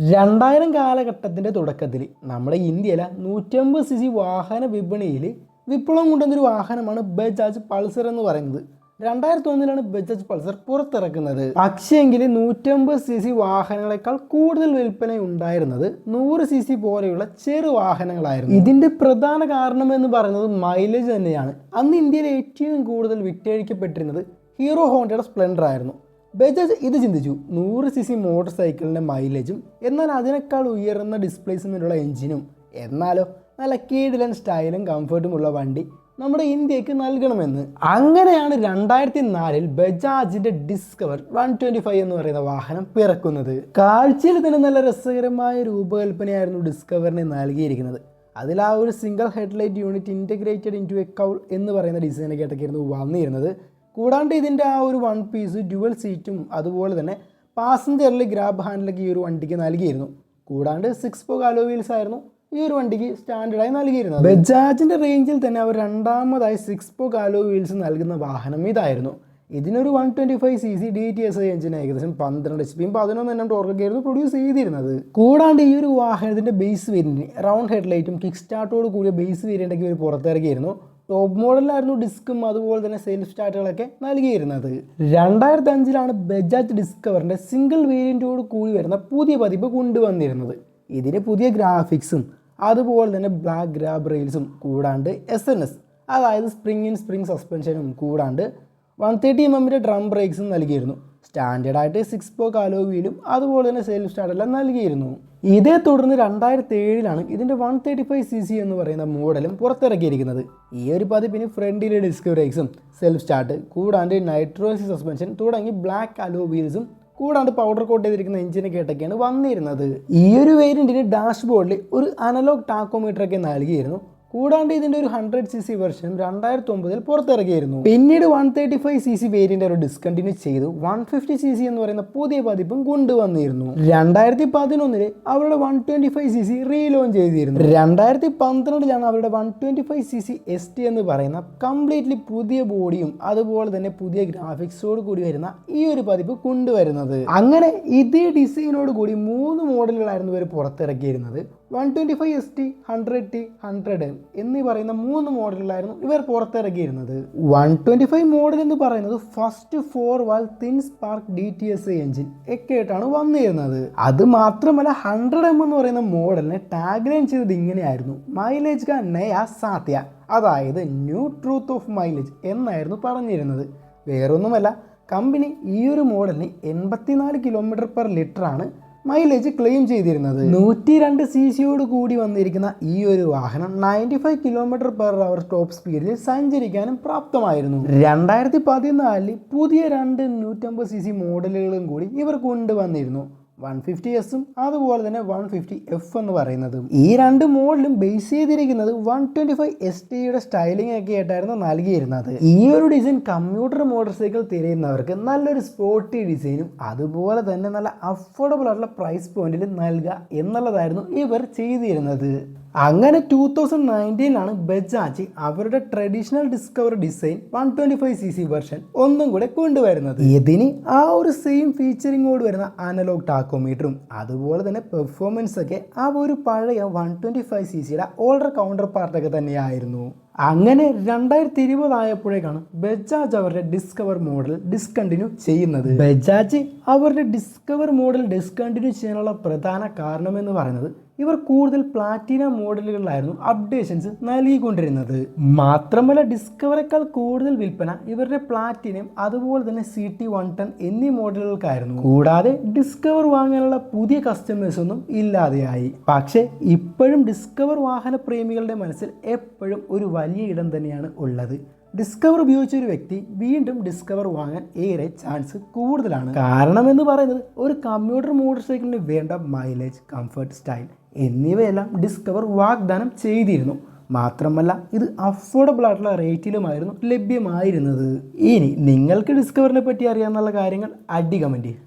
രണ്ടായിരം കാലഘട്ടത്തിന്റെ തുടക്കത്തിൽ നമ്മുടെ ഇന്ത്യയിലെ നൂറ്റമ്പത് സി സി വാഹന വിപണിയിൽ വിപ്ലവം കൊണ്ടുവന്നൊരു വാഹനമാണ് ബജാജ് പൾസർ എന്ന് പറയുന്നത്. രണ്ടായിരത്തി ഒന്നിലാണ് ബജാജ് പൾസർ പുറത്തിറക്കുന്നത്. പക്ഷേങ്കിൽ നൂറ്റമ്പത് സി സി വാഹനങ്ങളെക്കാൾ കൂടുതൽ വിൽപ്പന ഉണ്ടായിരുന്നത് നൂറ് സി സി പോലെയുള്ള ചെറു വാഹനങ്ങളായിരുന്നു. ഇതിന്റെ പ്രധാന കാരണം എന്ന് പറയുന്നത് മൈലേജ് തന്നെയാണ്. അന്ന് ഇന്ത്യയിൽ ഏറ്റവും കൂടുതൽ വിറ്റഴിക്കപ്പെട്ടിരുന്നത് ഹീറോ ഹോണ്ടയുടെ സ്പ്ലെൻഡർ ആയിരുന്നു ബജാജ് ഇത് ചിന്തിച്ചു. നൂറ് സി സി മോട്ടോർ സൈക്കിളിന്റെ മൈലേജും എന്നാൽ അതിനേക്കാൾ ഉയർന്ന ഡിസ്പ്ലേസ്മെന്റുള്ള എഞ്ചിനും. എന്നാലോ നല്ല കീടിലൻ സ്റ്റൈലും കംഫർട്ടും ഉള്ള വണ്ടി നമ്മുടെ ഇന്ത്യയ്ക്ക് നൽകണമെന്ന്. അങ്ങനെയാണ് രണ്ടായിരത്തി നാലിൽ ബജാജിന്റെ ഡിസ്കവർ വൺ ട്വന്റി ഫൈവ് എന്ന് പറയുന്ന വാഹനം പിറക്കുന്നത്. കാഴ്ചയിൽ തന്നെ നല്ല രസകരമായ രൂപകൽപ്പനയായിരുന്നു ഡിസ്കവറിന് നൽകിയിരിക്കുന്നത്. അതിൽ ആ ഒരു single headlight unit integrated into a cowl എന്ന് പറയുന്ന ഡിസൈനൊക്കെ ആയിട്ടൊക്കെയായിരുന്നു വന്നിരുന്നത്. കൂടാണ്ട് ഇതിന്റെ ആ ഒരു വൺ പീസ് ഡ്യുവൽ സീറ്റും അതുപോലെ തന്നെ പാസഞ്ചറിൽ ഗ്രാബ് ഹാൻഡിലൊക്കെ ഈ ഒരു വണ്ടിക്ക് നൽകിയിരുന്നു. കൂടാണ്ട് സിക്സ് പോ കാലോ വീൽസ് ആയിരുന്നു ഈ ഒരു വണ്ടിക്ക് സ്റ്റാൻഡേർഡായി നൽകിയിരുന്നത്. ബജാജിന്റെ റേഞ്ചിൽ തന്നെ അവർ രണ്ടാമതായി സിക്സ് പോ കാലോ വീൽസ് നൽകുന്ന വാഹനം ഇതായിരുന്നു. ഇതിനൊരു one twenty five C C D T S I എഞ്ചിന് ഏകദേശം പന്ത്രണ്ട് എച്ച് പിയും പതിനൊന്ന് എണ്ണം ടോർക്കൊക്കെ ആയിരുന്നു പ്രൊഡ്യൂസ് ചെയ്തിരുന്നത്. കൂടാണ്ട് ഈ ഒരു വാഹനത്തിന്റെ ബേസ് വേരിയന്റ് റൗണ്ട് ഹെഡ്ലൈറ്റും കിക്ക് സ്റ്റാർട്ടോട് കൂടിയ ബേസ് വേരിയന്റൊക്കെ ഇവർ പുറത്തിറക്കിയിരുന്നു. ടോപ്പ് മോഡലിലായിരുന്നു ഡിസ്കും അതുപോലെ തന്നെ സെൽഫ് സ്റ്റാർട്ടുകളൊക്കെ നൽകിയിരുന്നത്. രണ്ടായിരത്തി അഞ്ചിലാണ് ബജാജ് ഡിസ്കവറിന്റെ സിംഗിൾ വേരിയന്റോട് കൂടി വരുന്ന പുതിയ പതിപ്പ് കൊണ്ടുവന്നിരുന്നത്. ഇതിന് പുതിയ ഗ്രാഫിക്സും അതുപോലെ തന്നെ ബ്ലാക്ക് ഗ്രാബ് റെയിൽസും കൂടാണ്ട് എസ് എൻ എസ് അതായത് സ്പ്രിംഗ് ഇൻ സ്പ്രിംഗ് സസ്പെൻഷനും കൂടാണ്ട് വൺ തേർട്ടി എം എമ്മിന്റെ ഡ്രം ബ്രേക്സും നൽകിയിരുന്നു. സ്റ്റാൻഡേർഡ് ആയിട്ട് സിക്സ് പോ കാലോ വീലും അതുപോലെ തന്നെ സെൽഫ് സ്റ്റാർട്ടെല്ലാം നൽകിയിരുന്നു. ഇതേ തുടർന്ന് രണ്ടായിരത്തി ഏഴിലാണ് ഇതിന്റെ one thirty five C C എന്ന് പറയുന്ന മോഡലും പുറത്തിറക്കിയിരിക്കുന്നത്. ഈ ഒരു പതിപ്പിന് ഫ്രണ്ടിലെ ഡിസ്ക് ബ്രേക്സും സെൽഫ് സ്റ്റാർട്ട് കൂടാണ്ട് നൈട്രോസി സസ്പെൻഷൻ തുടങ്ങി ബ്ലാക്ക് അലോ വീൽസും കൂടാണ്ട് പൗഡർ കോട്ട് ചെയ്തിരിക്കുന്ന എഞ്ചിനെ കേട്ടൊക്കെയാണ് വന്നിരുന്നത്. ഈ ഒരു വേരിയന്റിന് ഡാഷ്ബോർഡിൽ ഒരു അനലോഗ് ടാക്കോമീറ്റർ ഒക്കെ നൽകിയിരുന്നു. കൂടാണ്ട് ഇതിന്റെ ഒരു ഹൺഡ്രഡ് സി സി വെർഷൻ രണ്ടായിരത്തി ഒമ്പതിൽ പുറത്തിറക്കിയിരുന്നു പിന്നീട് one thirty five C C variant അവർ ഡിസ്കണ്ടിന്യൂ ചെയ്തു. വൺ ഫിഫ്റ്റി സി സി എന്ന് പറയുന്ന പുതിയ പതിപ്പും കൊണ്ടുവന്നിരുന്നു. രണ്ടായിരത്തി പതിനൊന്നിൽ അവരുടെ one twenty five C C relaunch ചെയ്തിരുന്നു. രണ്ടായിരത്തി പന്ത്രണ്ടിലാണ് അവരുടെ one twenty five C C S T എന്ന് പറയുന്ന കംപ്ലീറ്റ്ലി പുതിയ ബോഡിയും അതുപോലെ തന്നെ പുതിയ ഗ്രാഫിക്സോട് കൂടി വരുന്ന ഈ ഒരു പതിപ്പ് കൊണ്ടുവരുന്നത്. അങ്ങനെ ഇതേ ഡിസൈനോട് കൂടി മൂന്ന് മോഡലുകളായിരുന്നു ഇവർ പുറത്തിറക്കിയിരുന്നത്. One twenty five S T hundred T hundred L എന്നീ പറയുന്ന മൂന്ന് മോഡലിലായിരുന്നു ഇവർ പുറത്തിറക്കിയിരുന്നത്. വൺ ട്വന്റി ഫൈവ് മോഡൽ എന്ന് പറയുന്നത് first four valve twin spark D T S engine ഒക്കെ ആയിട്ടാണ് വന്നിരുന്നത്. അത് മാത്രമല്ല ഹൺഡ്രഡ് എം എന്ന് പറയുന്ന മോഡലിനെ ടാഗ്ലൈൻ ചെയ്തത് ഇങ്ങനെയായിരുന്നു. മൈലേജ് കാ നയ സാത്യ അതായത് ന്യൂ ട്രൂത്ത് ഓഫ് മൈലേജ് എന്നായിരുന്നു പറഞ്ഞിരുന്നത്. വേറൊന്നുമല്ല കമ്പനി ഈ ഒരു മോഡലിന് എൺപത്തിനാല് കിലോമീറ്റർ പെർ ലിറ്ററാണ് മൈലേജ് ക്ലെയിം ചെയ്തിരുന്നത്. നൂറ്റി രണ്ട് സി സിയോട് കൂടി വന്നിരിക്കുന്ന ഈ ഒരു വാഹനം ninety five kilometre per hour top സ്പീഡിൽ സഞ്ചരിക്കാനും പ്രാപ്തമായിരുന്നു. രണ്ടായിരത്തി പതിനാലിൽ പുതിയ രണ്ട് നൂറ്റമ്പത് സി സി മോഡലുകളും കൂടി ഇവർ കൊണ്ടുവന്നിരുന്നു. വൺ ഫിഫ്റ്റി എസും അതുപോലെ തന്നെ വൺ ഫിഫ്റ്റി എഫ് എന്ന് പറയുന്നതും. ഈ രണ്ട് മോഡലും ബേസ് ചെയ്തിരിക്കുന്നത് വൺ ട്വന്റി ഫൈവ് എസ് ടിയുടെ സ്റ്റൈലിംഗ് ഒക്കെ ആയിട്ടായിരുന്നു നൽകിയിരുന്നത്. ഈ ഒരു ഡിസൈൻ കമ്പ്യൂട്ടർ മോട്ടോർ സൈക്കിൾ തിരയുന്നവർക്ക് നല്ലൊരു സ്പോർട്ടി ഡിസൈനും അതുപോലെ തന്നെ നല്ല അഫോർഡബിൾ ആയിട്ടുള്ള പ്രൈസ് പോയിന്റിൽ നൽകുക എന്നുള്ളതായിരുന്നു ഇവർ ചെയ്തിരുന്നത്. അങ്ങനെ ടൂ തൗസൻഡ് നയന്റീനിലാണ് ബജാജ് അവരുടെ traditional Discover design one twenty five C C version ഒന്നും കൂടെ കൊണ്ടുവരുന്നത്. ഇതിന് ആ ഒരു സെയിം ഫീച്ചറിങ്ങോട് വരുന്ന അനലോഗ് ടാക്കോമീറ്ററും അതുപോലെ തന്നെ പെർഫോമൻസ് ഒക്കെ ആ ഒരു പഴയ വൺ ട്വന്റി ഫൈവ് സി സിയുടെ ഓൾഡർ കൗണ്ടർ പാർട്ടൊക്കെ തന്നെയായിരുന്നു. അങ്ങനെ രണ്ടായിരത്തി ഇരുപതായപ്പോഴേക്കാണ് ബജാജ് അവരുടെ ഡിസ്കവർ മോഡൽ ഡിസ്കണ്ടിന്യൂ ചെയ്യുന്നത്. ബജാജ് അവരുടെ ഡിസ്കവർ മോഡൽ ഡിസ്കണ്ടിന്യൂ ചെയ്യാനുള്ള പ്രധാന കാരണം എന്ന് പറയുന്നത് ഇവർ കൂടുതൽ പ്ലാറ്റിന മോഡലുകളിലായിരുന്നു അപ്ഡേഷൻസ് നൽകിക്കൊണ്ടിരുന്നത്. മാത്രമല്ല ഡിസ്കവറേക്കാൾ കൂടുതൽ വിൽപ്പന ഇവരുടെ പ്ലാറ്റിനം അതുപോലെ തന്നെ സി ടി വൺ ടെൻ എന്നീ മോഡലുകൾക്കായിരുന്നു കൂടാതെ ഡിസ്കവർ വാങ്ങാനുള്ള പുതിയ കസ്റ്റമേഴ്സ് ഒന്നും ഇല്ലാതെയായി. പക്ഷേ ഇപ്പോഴും ഡിസ്കവർ വാഹന പ്രേമികളുടെ മനസ്സിൽ എപ്പോഴും ഒരു വലിയ ഇടം തന്നെയാണ് ഉള്ളത്. ഡിസ്കവർ ഉപയോഗിച്ച ഒരു വ്യക്തി വീണ്ടും ഡിസ്കവർ വാങ്ങാൻ ഏറെ ചാൻസ് കൂടുതലാണ്. കാരണം എന്ന് പറയുന്നത് ഒരു കമ്പ്യൂട്ടർ മോട്ടോർ സൈക്കിളിന് വേണ്ട മൈലേജ് കംഫർട്ട് സ്റ്റൈൽ എന്നിവയെല്ലാം ഡിസ്കവർ വാഗ്ദാനം ചെയ്തിരുന്നു. മാത്രമല്ല ഇത് അഫോർഡബിൾ ആയിട്ടുള്ള റേറ്റിലുമായിരുന്നു ലഭ്യമായിരുന്നത്. ഇനി നിങ്ങൾക്ക് ഡിസ്കവറിനെ പറ്റി അറിയാമെന്നുള്ള കാര്യങ്ങൾ അടി കമന്റ്